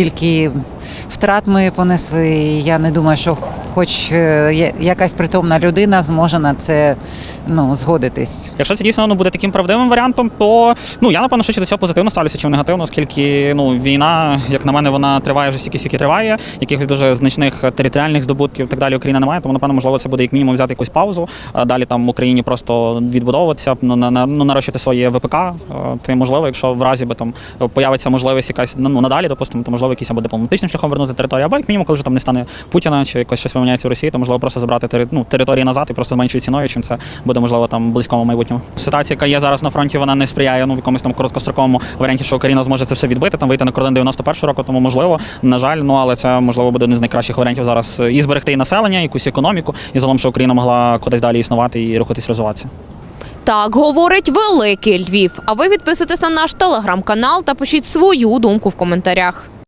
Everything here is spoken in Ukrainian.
скільки втрат ми понесли. Я не думаю, що хоч е, якась притомна людина зможе на це ну, згодитись. Якщо це дійсно ну, буде таким правдивим варіантом, то ну я напевно що до цього позитивно ставлюся, чим негативно, оскільки ну війна, як на мене, вона триває вже стільки, скільки триває. Якихось дуже значних територіальних здобутків і так далі Україна немає. Тому напевно, можливо, це буде як мінімум взяти якусь паузу. А далі там Україні просто відбудовуватися, ну на, на ну нарощити своє ВПК. Ти можливо, якщо в разі би там появиться можливість якась ну надалі, допустимо, то можливо якийсь або дипломатичним шляхом вернути територію, або як мінімум, коли вже там не стане Путіна чи якось щось поміняється в Росії, то можливо просто забрати ну, території назад і просто з меншою ціною, чим це буде можливо там близькому майбутньому. Ситуація, яка є зараз на фронті, вона не сприяє ну в якомусь там короткостроковому варіанті, що Україна зможе це все відбити, там вийти на кордон 91 року, тому можливо, на жаль, ну але це можливо буде один з найкращих варіантів зараз і зберегти і населення, якусь економіку, і загалом, що Україна могла кудись далі існувати і рухатись розвиватися. Так говорить великий Львів. А ви підписуйтесь на наш телеграм-канал та пишіть свою думку в коментарях.